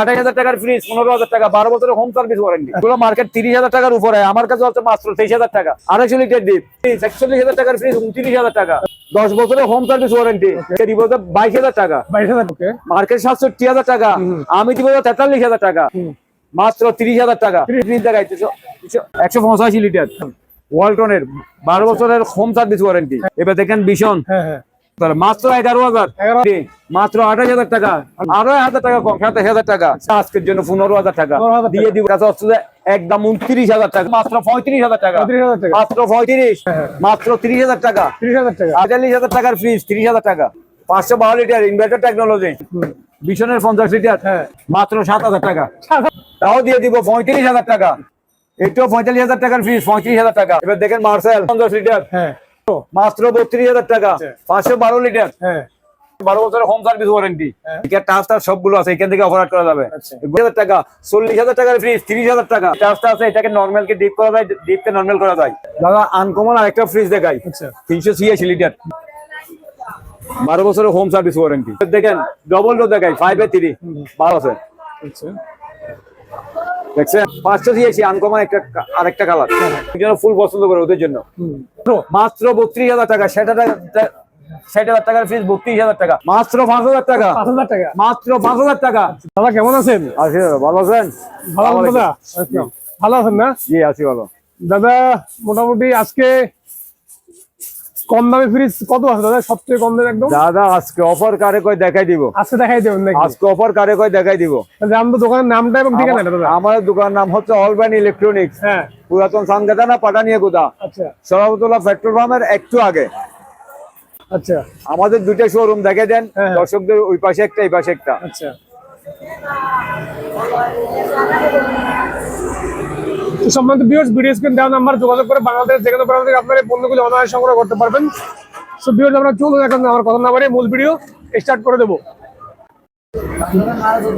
আঠাশ হাজার টাকার ফ্রিজ পনেরো হাজার টাকা বারো বছরের হোম সার্ভিস ওয়ারেন্টি এগুলো মার্কেট তিরিশ হাজার টাকার উপরে আমার কাছে হচ্ছে মাত্র তেইশ হাজার টাকা। আড়াইশো লিটার ডিপ একচল্লিশ হাজার টাকার ফ্রিজ উনত্রিশ হাজার টাকা। দশ বছরের হোম সার্ভিস ওয়ারেন্টি দিব বাইশ হাজার টাকা। বাইশ হাজার ওকে মার্কেট সাতষট্টি হাজার টাকা আমি দিব তেতাল্লিশ হাজার টাকা। মাত্র তিরিশ হাজার টাকা। একশো পঁচাশি লিটার ওয়ালটনের বারো বছরের হোম সার্ভিস ওয়ারেন্টি এবার দেখেন ভীষণ মাত্র এগারো হাজার মাত্র আঠাশ হাজার টাকা আরও হাজার টাকা কম সাতাশ হাজার টাকা আজকের জন্য পনেরো হাজার টাকা। দিয়ে দিব একদম উনত্রিশ হাজার টাকা মাত্র পঁয়ত্রিশ হাজার টাকা মাত্র পঁয়ত্রিশ মাত্র তিরিশ হাজার টাকা তিরিশ হাজার টাকা আটচল্লিশ হাজার টাকার ফ্রিজ তিরিশ হাজার টাকা পাঁচশো বারো লিটার ইনভার্টার টেকনোলজি বিশনের পঞ্চাশ লিটার হ্যাঁ। মাত্র সাত হাজার টাকা তাও দিয়ে দিব পঁয়ত্রিশ হাজার টাকা একটু পঁয়তাল্লিশ হাজার টাকার ফ্রিজ পঁয়ত্রিশ হাজার টাকা এবার দেখেন মার্সেল পঞ্চাশ লিটার হ্যাঁ মাত্র? বত্রিশ হাজার টাকা। পাঁচশো বারো লিটার। হ্যাঁ। বারো বছরের home service warranty. Touch touch সবগুলো আছে এখান থেকে অফার করা যাবে। আচ্ছা। হাজার টাকা চল্লিশ হাজার টাকার ফ্রিজ তিরিশ হাজার টাকা। টাচটা আছে এটাকে নর্মাল কে ডিপ করা যায় ডিপ কে নর্মাল করা যায়। দাদা আনকমন আরেকটা ফ্রিজ দেখাই। আচ্ছা। তিনশো ছিয়াশি লিটার। বারো বছরের হোম সার্ভিস ওয়ারেন্টি দেখেন ডবল ডোর দেখাই ফাইভ এ থ্রি বারো আছে। আচ্ছা। দেখছেন? পাঁচটা দিয়েছি আনকমন একটা আরেকটা কালার ফুল পছন্দ করে ওদের জন্য। মাত্র বত্রিশ হাজার টাকা ষাট হাজার ষাট হাজার টাকার বত্রিশ হাজার টাকা। মাত্র পাঁচ হাজার টাকা। পাঁচ হাজার টাকা। মাত্র পাঁচ হাজার টাকা। দাদা কেমন আছেন? আছি ভালো আছেন? ভালো আছেন দাদা। আচ্ছা, ভালো আছেন না? জি আছি ভালো। দাদা মোটামুটি আজকে কম দামে ফ্রিজ কত আছে দাদা? সবচেয়ে কম দামে একদম? দাদা আজকে অফার কারে কই দেখাই দিব? আজকে দেখাই দেবেন নাকি আজকে অফার কারে কই দেখাই দিব? তাহলে আমি তো দোকানের নামটা এবং ঠিকানাটা দাদা। আমাদের দোকান নাম হচ্ছে অলব্যান ইলেকট্রনিক্স হ্যাঁ। পুরাতন সানগাদানা পাটানিয়া গোদা আচ্ছা সরাবতলা পেট্রোল পাম্পের একটু আগে। আচ্ছা। আমাদের দুইটা শোরুম দেখে দেন। হ্যাঁ। দর্শকদের ওই পাশে একটা এই পাশে একটা। আচ্ছা। তো সম্বন্ধে ভিউয়ার্স ভিডিও স্ক্রিন দেওয়া নাম্বার যোগাযোগ করে বাংলাদেশ যেখানে প্রান্ত থেকে আপনারা এই পণ্যগুলো অনলাইনে সংগ্রহ করতে পারবেন। সো ভিউয়ার্স আমরা চলুন এখন আমার কথা না বাড়িয়ে মূল ভিডিও স্টার্ট করে দেবো।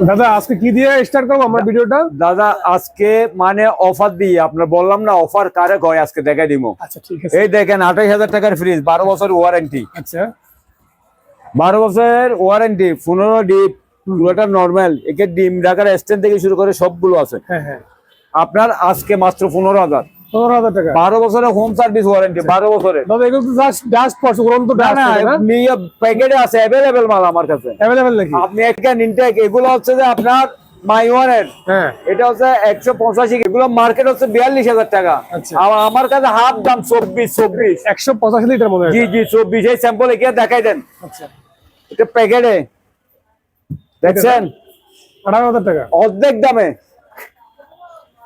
দাদা আজকে কি দিয়ে স্টার্ট করব আমরা ভিডিওটা দাদা আজকে মানে অফার দিয়ে আপনার বললাম না অফার কারে কয় আজকে দেখাই দিব আচ্ছা ঠিক আছে। এই দেখেন আঠাশ হাজার টাকার ফ্রিজ বারো বছর ওয়ারেন্টি আচ্ছা। বারো বছরের ওয়ারেন্টি পনেরো ডিপ পুরোটা নর্মাল একে ডিম ঢাকার স্ট্যান্ড থেকে শুরু করে সবগুলো আছে। হ্যাঁ হ্যাঁ। আপনার আজকে মাত্র পনেরো হাজার। পনেরো হাজার টাকা। বারো বছরের হোম সার্ভিস ওয়ারেন্টি বারো বছরের। দাদা এগুলো তো জাস্ট ডাস্ট পড়ছে উড়ন্ত না ডাস্ট না? প্যাকেটে আছে অ্যাভেলেবেল মাল আমার কাছে। অ্যাভেলেবেল নাকি? আপনি একটা ইনটেক এগুলো হচ্ছে যে আপনার মাইওয়ানের হ্যাঁ। এটা হচ্ছে একশো পঁচাশি এগুলো মার্কেট হচ্ছে বিয়াল্লিশ হাজার টাকা। আচ্ছা। আমার কাছে হাফ দাম চব্বিশ চব্বিশ। একশো পঁচাশি লিটার মনে জি জি চব্বিশ। এই স্যাম্পল এগিয়ে দেখাই দেন। আচ্ছা। এটা প্যাকেটে দেখছেন? আঠারো হাজার টাকা। অর্ধেক দামে।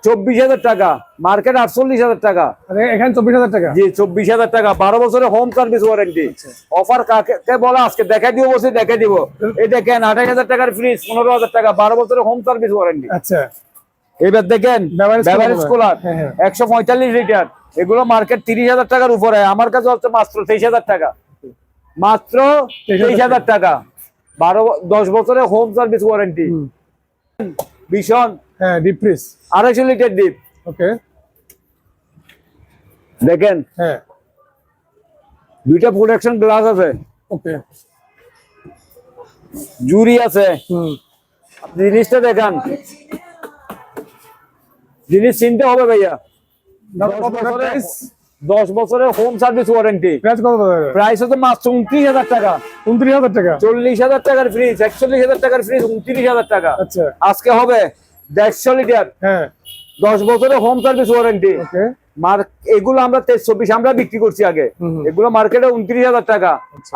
চব্বিশ হাজার টাকা। মার্কেট আটচল্লিশ হাজার টাকা। এখানে চব্বিশ হাজার টাকা? জি চব্বিশ হাজার টাকা। বারো বছরের হোম সার্ভিস ওয়ারেন্টি। অফার কাকে বলা? আজকে দেখাই দিব বসে দেখাই দিব। এই দেখেন আঠাশ হাজার টাকার ফ্রিজ পনেরো হাজার টাকা। বারো বছরের হোম সার্ভিস ওয়ারেন্টি আচ্ছা। এবার দেখেন কুলার হ্যাঁ, হ্যাঁ। একশো পঁয়তাল্লিশ লিটার এগুলো মার্কেট তিরিশ হাজার টাকার উপরে। আমার কাছে হচ্ছে মাত্র তেইশ হাজার টাকা। মাত্র তেইশ হাজার টাকা। বারো দশ বছরের হোম সার্ভিস ওয়ারেন্টি। ভীষণ। হ্যাঁ ডিপ ফ্রিজ আড়াইশো লিটার ডিপ ওকে দেখেন। হ্যাঁ। দুইটা প্রোটেকশন গ্লাস আছে। ওকে জুরি আছে। হুম। আপনি জিনিসটা দেখান। জিনিস চিনতে হবে ভাইয়া। দশ বছরের- হোম সার্ভিস ওয়ারেন্টি প্রাইস কত দাদা প্রাইস হচ্ছে মাত্র উনত্রিশ হাজার টাকা। উনত্রিশ হাজার টাকা? চল্লিশ হাজার টাকার ফ্রিজ একচল্লিশ হাজার টাকার ফ্রিজ উনত্রিশ হাজার টাকা। আচ্ছা। আজকে হবে দেড়শো লিটার হ্যাঁ। দশ বছরের হোম সার্ভিস ওয়ারেন্টি এগুলো আমরা চব্বিশ আমরা বিক্রি করছি আগে। এগুলো মার্কেটে উনত্রিশ হাজার টাকা।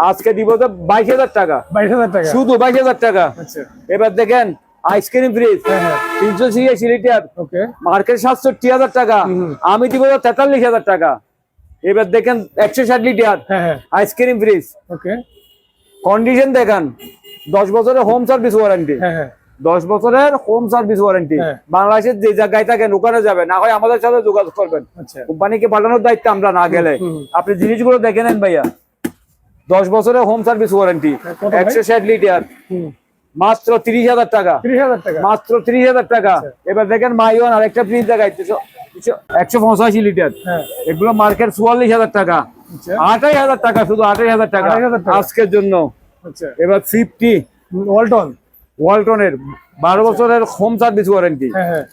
আজকে দিব তো বাইশ হাজার টাকা। বাইশ হাজার টাকা? শুধু বাইশ হাজার টাকা। আচ্ছা। এবার দেখেন আইসক্রিম ফ্রিজ হ্যাঁ হ্যাঁ। তিনশো ছিয়াশি লিটার মার্কেট সাতষট্টি হাজার টাকা। আমি দিব তো তেতাল্লিশ হাজার টাকা। এবার দেখেন একশো ষাট litre ice cream fridge okay condition দেখান দশ বছরের হোম সার্ভিস ওয়ারেন্টি দশ বছরের হোম সার্ভিস ওয়ারেন্টি। বাংলাদেশের যে জায়গায় থাকেন ওখানে যাবে না হয় আমাদের সাথে যোগাযোগ করবেন। আচ্ছা। কোম্পানিকে পাঠানোর দায়িত্ব আমরা না গেলে। আপনি জিনিসগুলো দেখে নেন ভাইয়া। দশ বছরের হোম সার্ভিস ওয়ারেন্টি? একশো ষাট লিটার মাত্র তিরিশ হাজার টাকা। মাত্র তিরিশ হাজার টাকা। আচ্ছা। এবার দেখেন মাইওয়ান আর একটা ফ্রিজ দেখাইতেছো। একশো পঁচাশি লিটার। হ্যাঁ। এগুলো মার্কেট চুয়াল্লিশ হাজার টাকা। আচ্ছা। হাজার টাকা শুধু হাজার টাকা। আজকের জন্য। আচ্ছা। এবার ফিফটি। ওয়ালটন ওয়ালটনের বারো বছরের হোম সার্ভিস ওয়ারেন্টি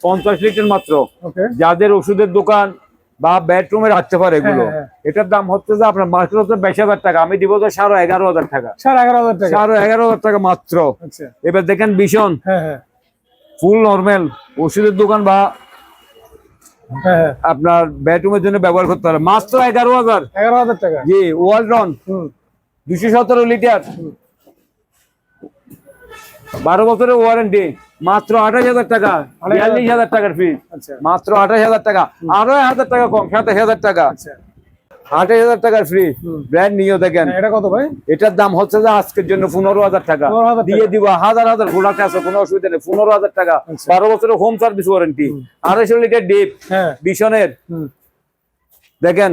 পঞ্চাশ লিটার মাত্র। যাদের ওষুধের দোকান বা বেডরুমে রাখতে পারে এগুলো হ্যাঁ, হ্যাঁ। এটার দাম হচ্ছে যে আপনার মার্কেট হচ্ছে বাইশ হাজার টাকা। আমি দিব তো সাড়ে এগারো হাজার টাকা। সাড়ে এগারো হাজার টাকা। সাড়ে এগারো হাজার টাকা মাত্র। আচ্ছা। এবার দেখেন ভীষণ। ফুল নর্মাল ওষুধের দোকান বা আপনার বেডরুমের জন্য ব্যবহার করতে পারে মাত্র এগারো হাজার। এগারো হাজার টাকা। জি ওয়ালটন হুম। দুশো সতেরো লিটার বারো বছরের ওয়ারেন্টি মাত্র আঠাশ হাজার টাকা। বিয়াল্লিশ হাজার টাকার ফিজ আচ্ছা। মাত্র আঠাশ হাজার টাকা। আরও এক হাজার টাকা কম সাতাশ হাজার টাকা। আচ্ছা। আঠাশ হাজার টাকার ফ্রি ব্র্যান্ড নিয়েও দেখেন। হ্যাঁ, এটা কত ভাই? এটার দাম হচ্ছে যে আজকের জন্য পনেরো হাজার টাকা। দিয়ে দিব হাজার হাজার প্রোডাক্ট আছে কোনো অসুবিধা নেই পনেরো হাজার টাকা। আচ্ছা। বারো বছরের হোম সার্ভিস ওয়ারেন্টি আড়াইশো লিটার ডিপ হ্যাঁ। বিশনের দেখেন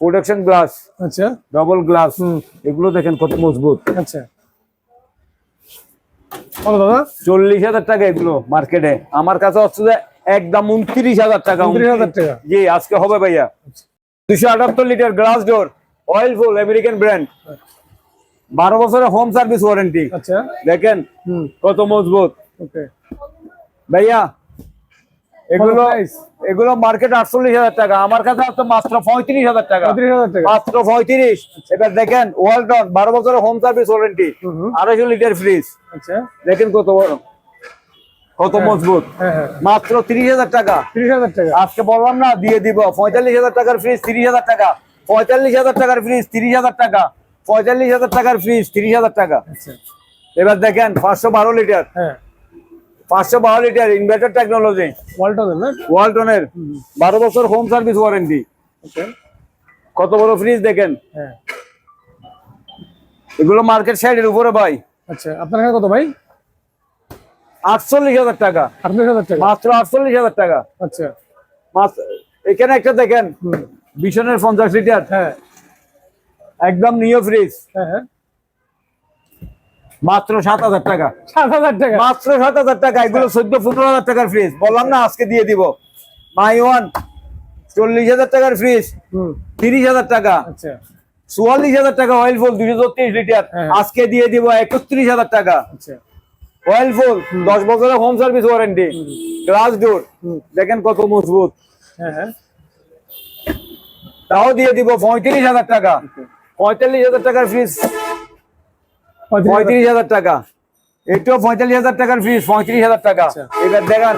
প্রোটেকশন গ্লাস আচ্ছা। ডবল গ্লাস হুম। এগুলো দেখেন কত মজবুত। আচ্ছা। দাদা? চল্লিশ হাজার টাকা এগুলো মার্কেটে আমার কাছে হচ্ছে যে একদম উনত্রিশ হাজার টাকা 29,000 টাকা। জি আজকে হবে ভাইয়া। দুশো আটাত্তর litre glass door oil full American brand বারো বছরের হোম সার্ভিস ওয়ারেন্টি আচ্ছা। দেখেন কত মজবুত। ওকে। ভাইয়া এগুলো এগুলো মার্কেট আটচল্লিশ হাজার টাকা। আমার কাছে আছে মাত্র পঁয়ত্রিশ হাজার টাকা। মাত্র পঁয়ত্রিশ। এবার দেখেন ওয়ালটন বারো বছরের হোম সার্ভিস ওয়ারেন্টি আড়াইশো লিটার ফ্রিজ আচ্ছা। দেখেন কত বড়। কত মজবুত? হ্যাঁ হ্যাঁ। মাত্র তিরিশ হাজার টাকা। তিরিশ হাজার টাকা। আজকে বললাম না দিয়ে দিব। পঁয়তাল্লিশ হাজার টাকার ফ্রিজ তিরিশ হাজার টাকা। পঁয়তাল্লিশ হাজার টাকার ফ্রিজ তিরিশ হাজার টাকা। পঁয়তাল্লিশ হাজার টাকার ফ্রিজ তিরিশ হাজার টাকা। আচ্ছা। এবার দেখেন পাঁচশো বারো লিটার। হ্যাঁ। পাঁচশো বারো লিটার ইনভার্টার টেকনোলজি ওয়ালটনের বারো বছর হোম সার্ভিস ওয়ারেন্টি কত বড় ফ্রিজ দেখেন? হ্যাঁ। এগুলো মার্কেট সাইডের উপরে ভাই। আচ্ছা আপনার কত ভাই? আটচল্লিশ হাজার টাকা। মাত্র আটচল্লিশ হাজার টাকা। আচ্ছা। এখানে একটা দেখেন বিশনের পঞ্চাশ লিটার। হ্যাঁ। একদম নিও ফ্রিজ। হ্যাঁ হ্যাঁ। মাত্র সাত হাজার টাকা। সাত হাজার টাকা। মাত্র সাত হাজার টাকা এগুলো চোদ্দ পনেরো হাজার টাকার ফ্রিজ। বললাম না আজকে দিয়ে দিব। মাই ওয়ান চল্লিশ হাজার টাকার ফ্রিজ। তিরিশ হাজার টাকা। আচ্ছা। চুয়াল্লিশ হাজার টাকা অয়েল ফুল দুশো ছত্রিশ লিটার। আজকে দিয়ে দিব একত্রিশ হাজার টাকা। আচ্ছা। অয়েল ফুল দশ বছরের home service warranty glass door দেখেন কত মজবুত। হ্যাঁ হ্যাঁ। তাও দিয়ে দিব পঁয়ত্রিশ হাজার টাকা। পঁয়তাল্লিশ হাজার টাকার ফ্রিজ পঁয়ত্রিশ হাজার- টাকা। এটাও পঁয়তাল্লিশ হাজার টাকার ফ্রিজ পঁয়ত্রিশ হাজার টাকা। আচ্ছা। এবার দেখান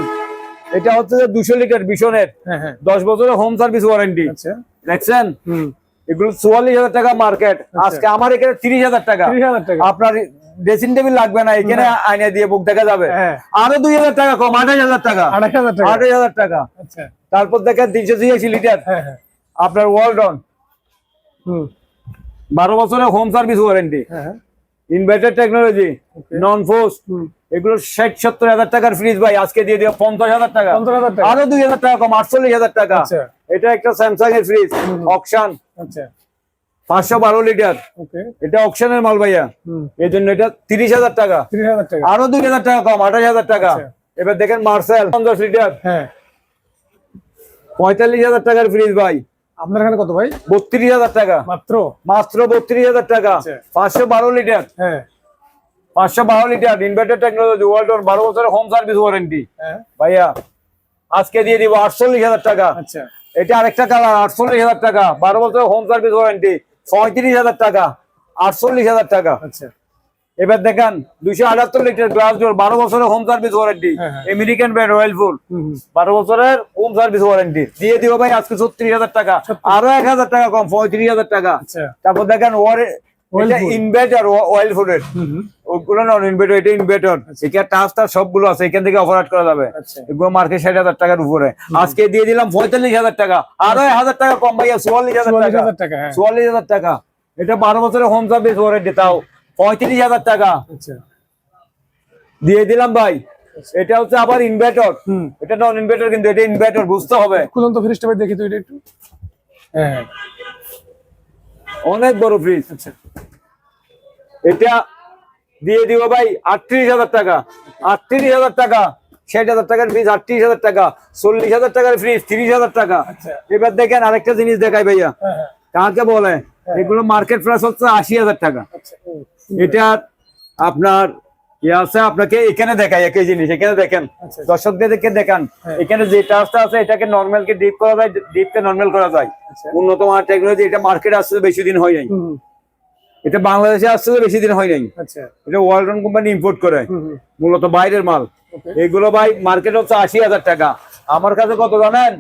এটা হচ্ছে যে দুশো লিটার বিশনের হ্যাঁ দশ বছরের হোম সার্ভিস ওয়ারেন্টি আচ্ছা। দেখছেন? এগুলো চুয়াল্লিশ হাজার টাকা মার্কেট আজকে আমার এখানে তিরিশ হাজার টাকা। আপনার ড্রেসিং টেবিল লাগবে না এখানে আইনে দিয়ে বুক দেখা যাবে। হ্যাঁ। আরও দুই হাজার টাকা কম আঠাশ হাজার টাকা। আড়াই হাজার টাকা। আঠাশ হাজার টাকা। আচ্ছা। তারপর দেখেন তিনশো ছিয়াশি লিটার হ্যাঁ হ্যাঁ। আপনার ওয়ালটন হুম। বারো বছরের হোম সার্ভিস ওয়ারেন্টি হ্যাঁ হ্যাঁ। ইনভার্টার টেকনোলজি নন ফোর্স এগুলো ষাট সত্তর হাজার টাকার ফ্রিজ ভাই আজকে দিয়ে দিও পঞ্চাশ হাজার টাকা। আরও দুই হাজার টাকা কম আটচল্লিশ হাজার টাকা। আচ্ছা। এটা একটা স্যামসাং এর ফ্রিজ অকশন আচ্ছা। পাঁচশো বারো লিটার। এটা অকশনের মাল ভাইয়া। এই জন্য এটা তিরিশ হাজার টাকা। আরও দুই হাজার টাকা কম আঠাশ হাজার টাকা। আচ্ছা। এবার দেখেন মার্সেল পঞ্চাশ লিটার। হ্যাঁ। পঁয়তাল্লিশ হাজার টাকার ফ্রিজ ভাই। আপনার এখানে কত ভাই? বত্রিশ হাজার টাকা। মাত্র? মাত্র বত্রিশ হাজার টাকা। আচ্ছা। পাঁচশো বারো লিটার। হ্যাঁ। পাঁচশো বারো লিটার ইনভার্টার টেকনোলজি ওয়ার্ল্ড বারো বছরের হোম সার্ভিস ওয়ারেন্টি হ্যাঁ। ভাইয়া আজকে দিয়ে দিব আটচল্লিশ হাজার টাকা। আচ্ছা। এটা আরেকটা কালার আটচল্লিশ হাজার টাকা বারো বছরের হোম সার্ভিস ওয়ারেন্টি পঁয়ত্রিশ হাজার টাকা আটচল্লিশ হাজার টাকা। আচ্ছা। এবার দেখেন দুইশো আটাত্তর লিটার গ্লাস জোর বারো বছরের home service warranty. American brand royal full বারো বছরের হোম সার্ভিস ওয়ারেন্টি দিয়ে দিব ভাই আজকে ছত্রিশ হাজার টাকা। আরও এক হাজার টাকা কম পঁয়ত্রিশ হাজার টাকা। আচ্ছা। তারপর দেখেন ইনভার্টার অয়েল ফুডের ওগুলো নন ইনভার্টার এটা ইনভার্টার এখানে টাচ টাচ সবগুলো আছে এখান থেকে করা যাবে। আচ্ছা। এগুলো মার্কেট ষাট হাজার টাকার উপরে। আজকে দিয়ে দিলাম পঁয়তাল্লিশ হাজার টাকা। আরও হাজার টাকা কম ভাইয়া চুয়াল্লিশ হাজার টাকা। হ্যাঁ। চুয়াল্লিশ হাজার টাকা। এটা বারো বছরের হোম সার্ভিস ওয়ারেন্টি তাও পঁয়ত্রিশ হাজার টাকা। আচ্ছা। দিয়ে দিলাম ভাই। এটা হচ্ছে আবার ইনভার্টার এটা নন ইনভার্টার কিন্তু এটা ইনভার্টার বুঝতে হবে। ফ্রিজটা দেখি তো এটা একটু। হ্যাঁ হ্যাঁ। অনেক বড় ফ্রিজ আচ্ছা এটা দিয়ে দিব ভাই আটত্রিশ হাজার টাকা। আটত্রিশ হাজার টাকা ষাট হাজার টাকার ফ্রিজ আটত্রিশ হাজার টাকা চল্লিশ হাজার টাকার ফ্রিজ তিরিশ হাজার টাকা। আচ্ছা। এবার দেখেন আরেকটা জিনিস দেখাই ভাইয়া। হ্যাঁ হ্যাঁ। কাকে বলে? এগুলো মার্কেট প্রাইস হচ্ছে আশি হাজার টাকা। আচ্ছা। এটা আপনার ইয়ে আছে আপনাকে এখানে দেখাই একই জিনিস এখানে দেখেন। আচ্ছা। দর্শকদেরকে দেখান। হ্যাঁ। এখানে যে টাচটা আছে এটাকে নর্মাল কে ডিপ করা যায় ডিপ কে নর্মাল করা যায়। আচ্ছা। উন্নত মানের টেকনোলজি এটা মার্কেটে আসতে বেশি দিন হয় নাই। এটা বাংলাদেশে আসতে বেশি দিন হয় নাই। আচ্ছা। এটা ওয়ার্ল্ডন কোম্পানি ইম্পোর্ট করে মূলত বাইরের মাল। এগুলো ভাই মার্কেট হচ্ছে আশি হাজার টাকা। আমার কাছে কত জানেন?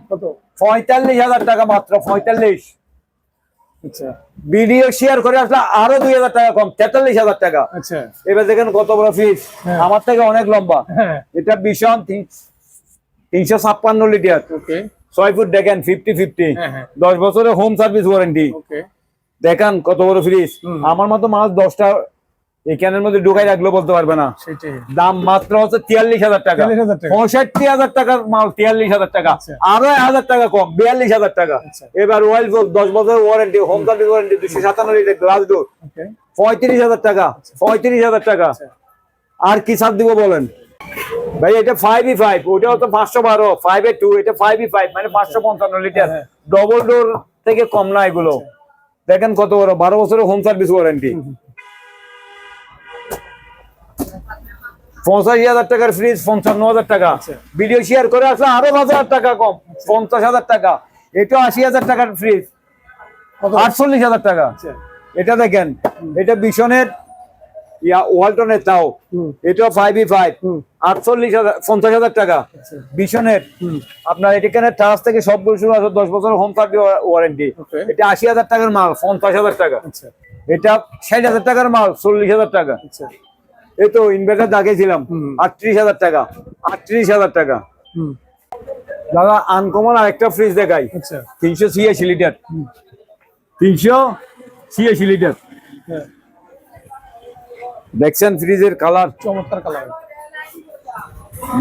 পঁয়তাল্লিশ হাজার টাকা মাত্র পঁয়তাল্লিশ। আচ্ছা ভিডিও শেয়ার করে আসলে আরও দুই হাজার টাকা কম তেতাল্লিশ হাজার টাকা। আচ্ছা। এবার দেখেন কত বড় ফিস হ্যাঁ। আমার থেকে অনেক লম্বা। হ্যাঁ। এটা ভীষণ তিন- তিনশো ছাপ্পান্ন লিটার। ওকে ছয় ফুট দেখেন ফিফটি ফিফটি হ্যাঁ দশ বছরের হোম সার্ভিস ওয়ারেন্টি ওকে দেখেন কত বড় ফ্রিজ আমার মতো মাছ দশটা এই ক্যানের মধ্যে ঢুকাই রাখলেও বলতে পারবে না। দাম মাত্র হচ্ছে তিয়াল্লিশ হাজার টাকা। পঁয়ষট্টি হাজার টাকার মাল তিয়াল্লিশ হাজার টাকা। আচ্ছা। আরও হাজার টাকা কম বিয়াল্লিশ হাজার টাকা। আচ্ছা। এবার ওয়াইল ফোক দশ বছর ওয়ারেন্টি হোম সার্ভিস ওয়ারেন্টি দুশো সাতান্ন লিটার গ্লাস ডোর পঁয়ত্রিশ হাজার টাকা পঁয়ত্রিশ হাজার টাকা। আচ্ছা। আর কি ছাড় দিব বলেন? ভাই এটা ফাইভ ই ফাইভ ওটা হচ্ছে পাঁচশো বারো ফাইভ এ টু এটা ফাইভ ই ফাইভ মানে পাঁচশো পঞ্চান্ন লিটার। হ্যাঁ। ডবল ডোর থেকে কম না এগুলো। দেখেন কত বড় বারো বছরের হোম সার্ভিস ওয়ারেন্টি পঞ্চাশ হাজার টাকার ফ্রিজ পঞ্চান্ন হাজার টাকা। আচ্ছা। ভিডিও শেয়ার করে আসলে আরও হাজার টাকা কম পঞ্চাশ হাজার টাকা। এটা আশি হাজার টাকার ফ্রিজ আটচল্লিশ হাজার টাকা। আচ্ছা। এটা দেখেন এটা বিশনের ওয়ালটনের তাও। এটা ফাইভ ই ফাইভ আটচল্লিশ হাজার পঞ্চাশ হাজার টাকা। আচ্ছা। বিশনের হুম। আপনার এখানে টাচ থেকে সব শুরু আছে দশ বছরের হোম সার্ভিস ওয়ারেন্টি এটা আশি হাজার টাকার মাল পঞ্চাশ হাজার টাকা। আচ্ছা। এটা ষাট হাজার টাকার মাল চল্লিশ হাজার টাকা। আচ্ছা। এই তো ইনভার্টার দাগিয়েছিলাম আটত্রিশ হাজার টাকা। আটত্রিশ হাজার টাকা। দাদা আনকমন আরেকটা ফ্রিজ দেখাই। আচ্ছা। তিনশো ছিয়াশি লিটার তিনশো ছিয়াশি লিটার হ্যাঁ। দেখছেন ফ্রিজের কালার চমৎকার কালার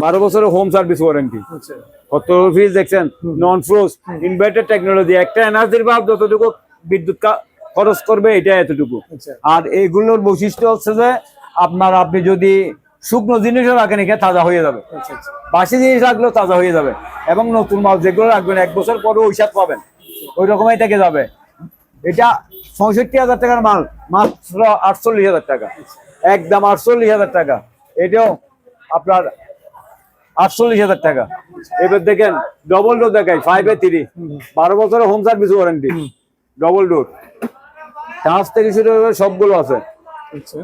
বারো বছরের হোম সার্ভিস ওয়ারেন্টি কত ফ্রিজ দেখছেন? নন ফ্রোজ ইনভার্টার টেকনোলজি একটা এনার্জির বাল্ব যতটুকু বিদ্যুৎ খরচ করবে এটা এতটুকু। আচ্ছা। আর এগুলোর বৈশিষ্ট্য হচ্ছে যে আপনার আপনি যদি শুকনো জিনিসও রাখেন এখানে তাজা হয়ে যাবে। আচ্ছা আচ্ছা। বাসি জিনিস রাখলেও তাজা হয়ে যাবে। এবং নতুন মাল যেগুলো রাখবেন এক বছর পরে ওই স্বাদ পাবেন। ওই রকমই থেকে যাবে। এটা পঁয়ষট্টি হাজার টাকার মাল মাত্র আটচল্লিশ হাজার টাকা। একদম আটচল্লিশ হাজার টাকা। এটাও আপনার আটচল্লিশ হাজার টাকা। এবার দেখেন ডবল ডোর দেখাই ফাইভ এ থ্রি বারো বছরের home service warranty double door touch থেকে শুরু সবগুলো আছে। আচ্ছা।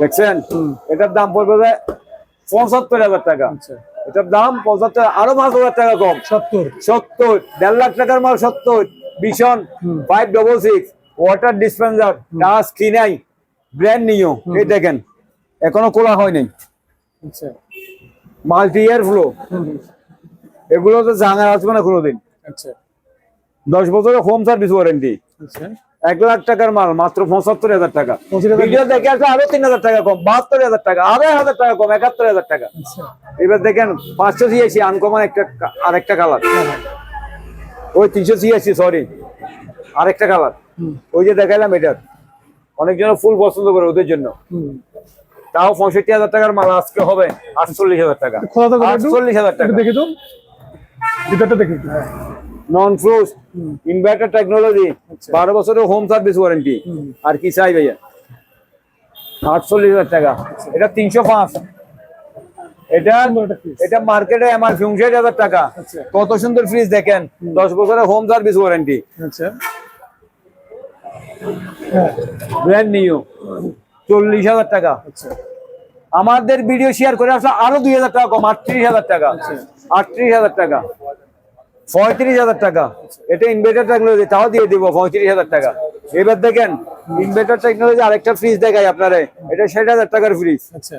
দেখছেন? এটার দাম পড়বে যে পঁচাত্তর হাজার টাকা। আচ্ছা। এটার দাম পঁচাত্তর আরও পাঁচ হাজার টাকা কম। সত্তর। সত্তর দেড় লাখ টাকার মাল সত্তর। ভীষণ five double six water dispenser touch কিনাই ব্র্যান্ড নিও এই দেখেন এখনও খোলা হয় আচ্ছা। মাল্টি ইয়ার ফ্লো এগুলো তো জানা আসবে না কোনোদিন। আচ্ছা। দশ বছরের হোম সার্ভিস ওয়ারেন্টি আচ্ছা। এক লাখ টাকার মাল মাত্র পঁচাত্তর হাজার টাকা। 75,000 ভিডিও দেখে আসলে আরও তিন হাজার টাকা কম বাহাত্তর হাজার টাকা আরও হাজার টাকা কম একাত্তর হাজার টাকা। আচ্ছা। এবার দেখেন পাঁচশো ছিয়াশি আনকমন একটা আরেকটা কালার হ্যাঁ হ্যাঁ। ওই তিনশো ছিয়াশি সরি আরেকটা কালার ওই যে দেখাইলাম এটার। অনেকজন ফুল পছন্দ করে ওদের জন্য। তাও পঁয়ষট্টি হাজার টাকার মাল আজকে হবে আটচল্লিশ হাজার টাকা। আটচল্লিশ হাজার টাকা। দেখি তো ভিতরটা দেখি। হ্যাঁ নন ফ্রুজ ইনভার্টার টেকনোলজি আচ্ছা। বারো বছরের হোম সার্ভিস ওয়ারেন্টি আর কি চাই ভাইয়া? আটচল্লিশ হাজার টাকা। এটা তিনশো পাঁচ। এটা। এটা মার্কেটে আমার উনষাট হাজার টাকা। আচ্ছা। কত সুন্দর ফ্রিজ দেখেন। দশ বছরের হোম সার্ভিস ওয়ারেন্টি আচ্ছা। ব্র্যান্ড নিউ চল্লিশ হাজার টাকা। আচ্ছা। আমাদের ভিডিও শেয়ার করে আসলে আরও দুই হাজার টাকা কম আটত্রিশ হাজার টাকা। আটত্রিশ হাজার টাকা। পঁয়ত্রিশ হাজার টাকা। এটা ইনভার্টার টেকনোলজি তাও দিয়ে দিব পঁয়ত্রিশ হাজার টাকা। এবার দেখেন ইনভার্টার টেকনোলজি আরেকটা ফ্রিজ দেখাই আপনারা। এটা ষাট হাজার টাকার ফ্রিজ আচ্ছা।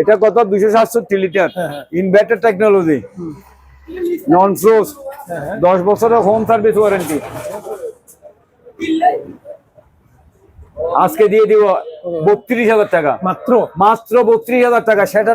এটা কত? দুশো সাতষট্টি litre. Inverter technology non frost দশ বছরের হোম সার্ভিস ওয়ারেন্টি আজকে দিয়ে দিব বত্রিশ হাজার টাকা। মাত্র? মাত্র বত্রিশ হাজার টাকা। সেটা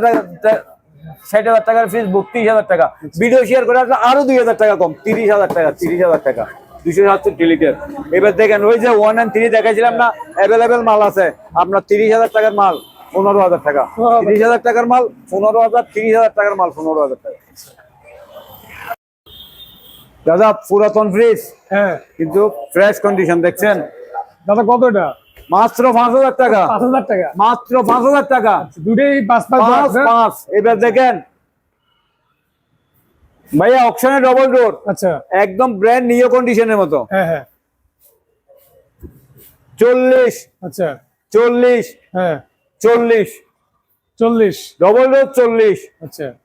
ষাট হাজার টাকার ফিস বত্রিশ হাজার টাকা। ভিডিও শেয়ার করে আসলে আরও দুই হাজার টাকা কম। তিরিশ হাজার টাকা তিরিশ হাজার টাকা। দুশো সাতষট্টি লিটার এবার দেখেন ওই যে ওয়ান অ্যান্ড থ্রি দেখাইছিলাম না অ্যাভেলেবেল মাল আছে। আপনার তিরিশ হাজার টাকার মাল পনেরো হাজার টাকা। তিরিশ হাজার টাকার মাল পনেরো হাজার তিরিশ হাজার টাকার মাল পনেরো হাজার টাকা। দাদা পুরাতন ফ্রিজ হ্যাঁ। কিন্তু ফ্রেশ কন্ডিশন দেখছেন? দাদা কত এটা মাত্র পাঁচ হাজার টাকা। পাঁচ হাজার টাকা। মাত্র পাঁচ হাজার টাকা। দুটোই পাঁচ পাঁচ পাঁচ এবার দেখেন। ভাইয়া অপশনে ডবল ডোর আচ্ছা। একদম ব্র্যান্ড নিউ কন্ডিশনের মতো। হ্যাঁ হ্যাঁ। চল্লিশ। আচ্ছা। চল্লিশ। হ্যাঁ। চল্লিশ। চল্লিশ। ডবল ডোর চল্লিশ। আচ্ছা।